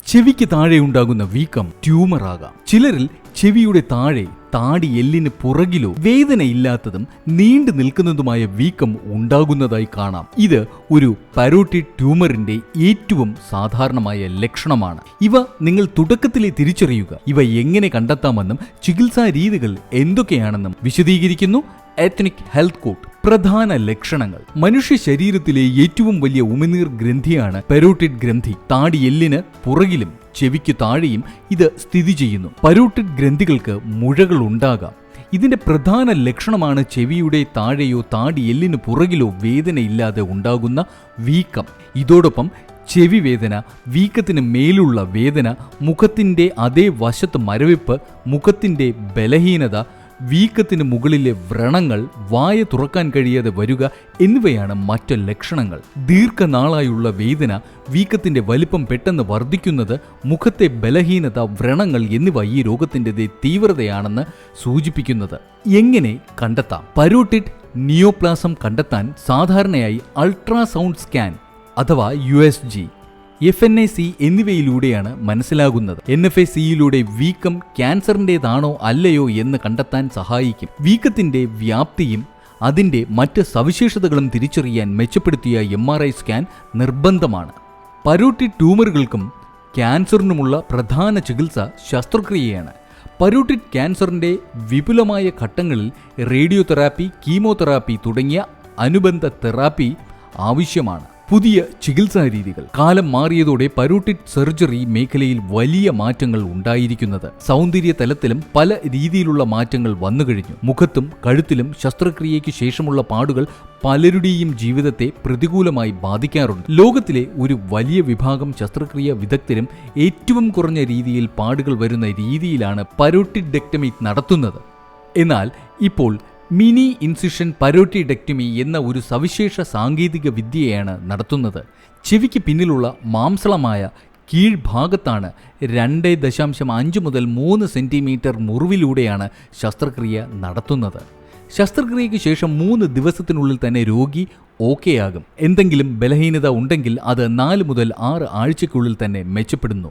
ചെവിക്ക് താഴെ ഉണ്ടാകുന്ന വീക്കം ട്യൂമർ ആകാം. ചിലരിൽ ചെവിയുടെ താഴെ താടി എല്ലിന് പുറകിലോ വേദനയില്ലാത്തതും നീണ്ടു നിൽക്കുന്നതുമായ വീക്കം ഉണ്ടാകുന്നതായി കാണാം. ഇത് ഒരു പരോട്ടിഡ് ട്യൂമറിന്റെ ഏറ്റവും സാധാരണമായ ലക്ഷണമാണ്. ഇവ നിങ്ങൾ തുടക്കത്തിലെ തിരിച്ചറിയുക. ഇവ എങ്ങനെ കണ്ടെത്താമെന്നും ചികിത്സാ രീതികൾ എന്തൊക്കെയാണെന്നും വിശദീകരിക്കുന്നു എത്നിക് ഹെൽത്ത് കോട്ട് പ്രധാന ലക്ഷണങ്ങൾ. മനുഷ്യ ശരീരത്തിലെ ഏറ്റവും വലിയ ഉമിനീർ ഗ്രന്ഥിയാണ് പെരോട്ടിഡ് ഗ്രന്ഥി. താടി എല്ലിന് പുറകിലും ചെവിക്ക് താഴെയും ഇത് സ്ഥിതി ചെയ്യുന്നു. പരോട്ടിഡ് ഗ്രന്ഥികൾക്ക് മുഴകൾ ഉണ്ടാകാം. ഇതിന്റെ പ്രധാന ലക്ഷണമാണ് ചെവിയുടെ താഴെയോ താടി എല്ലിന് പുറകിലോ വേദനയില്ലാതെ ഉണ്ടാകുന്ന വീക്കം. ഇതോടൊപ്പം ചെവി വേദന വീക്കത്തിന് മേലുള്ള വേദന മുഖത്തിന്റെ അതേ വശത്ത് മരവിപ്പ് മുഖത്തിന്റെ ബലഹീനത വീക്കത്തിന് മുകളിലെ വ്രണങ്ങൾ വായ തുറക്കാൻ കഴിയാതെ വരിക എന്നിവയാണ് മറ്റ് ലക്ഷണങ്ങൾ. ദീർഘനാളായുള്ള വേദന വീക്കത്തിന്റെ വലിപ്പം പെട്ടെന്ന് വർദ്ധിക്കുന്നത് മുഖത്തെ ബലഹീനത വ്രണങ്ങൾ എന്നിവ ഈ രോഗത്തിന്റെ തീവ്രതയാണെന്ന് സൂചിപ്പിക്കുന്നത്. എങ്ങനെ കണ്ടെത്താം? പരോട്ടിഡ് നിയോപ്ലാസം കണ്ടെത്താൻ സാധാരണയായി അൾട്രാസൗണ്ട് സ്കാൻ അഥവാ U S G. F N I C എന്നിവയിലൂടെയാണ് മനസ്സിലാകുന്നത്. എൻ എഫ് ഐ സിയിലൂടെ വീക്കം ക്യാൻസറിന്റെതാണോ അല്ലയോ എന്ന് കണ്ടെത്താൻ സഹായിക്കും. വീക്കത്തിന്റെ വ്യാപ്തിയും അതിന്റെ മറ്റ് സവിശേഷതകളും തിരിച്ചറിയാൻ മെച്ചപ്പെടുത്തിയ എം ആർ ഐ സ്കാൻ നിർബന്ധമാണ്. പരോട്ടി ട്യൂമറുകൾക്കും ക്യാൻസറിനുമുള്ള പ്രധാന ചികിത്സ ശസ്ത്രക്രിയയാണ്. പരോട്ടിഡ് ക്യാൻസറിന്റെ വിപുലമായ ഘട്ടങ്ങളിൽ റേഡിയോതെറാപ്പി കീമോതെറാപ്പി തുടങ്ങിയ അനുബന്ധ തെറാപ്പി ആവശ്യമാണ്. പുതിയ ചികിത്സാ രീതികൾ. കാലം മാറിയതോടെ പരോട്ടിക് സർജറി മേഖലയിൽ വലിയ മാറ്റങ്ങൾ ഉണ്ടായിരിക്കുന്നത്. സൗന്ദര്യ തലത്തിലും പല രീതിയിലുള്ള മാറ്റങ്ങൾ വന്നുകഴിഞ്ഞു മുഖത്തും കഴുത്തിലും ശസ്ത്രക്രിയയ്ക്ക് ശേഷമുള്ള പാടുകൾ പലരുടെയും ജീവിതത്തെ പ്രതികൂലമായി ബാധിക്കാറുണ്ട്. ലോകത്തിലെ ഒരു വലിയ വിഭാഗം ശസ്ത്രക്രിയ വിദഗ്ധരും ഏറ്റവും കുറഞ്ഞ രീതിയിൽ പാടുകൾ വരുന്ന രീതിയിലാണ് പരോട്ടിഡെക്ടമി നടത്തുന്നത്. എന്നാൽ ഇപ്പോൾ മിനി ഇൻസിഷൻ പരോട്ടിഡെക്ടമി എന്ന ഒരു സവിശേഷ സാങ്കേതിക വിദ്യയാണ് നടത്തുന്നത്. ചെവിക്ക് പിന്നിലുള്ള മാംസളമായ കീഴ്ഭാഗത്താണ് രണ്ട് ദശാംശം അഞ്ച് മുതൽ മൂന്ന് സെന്റിമീറ്റർ മുറിവിലൂടെയാണ് ശസ്ത്രക്രിയ നടത്തുന്നത്. ശസ്ത്രക്രിയയ്ക്ക് ശേഷം മൂന്ന് ദിവസത്തിനുള്ളിൽ തന്നെ രോഗി ഓക്കെ ആകും എന്തെങ്കിലും ബലഹീനത ഉണ്ടെങ്കിൽ അത് നാല് മുതൽ ആറ് ആഴ്ചയ്ക്കുള്ളിൽ തന്നെ മെച്ചപ്പെടുന്നു.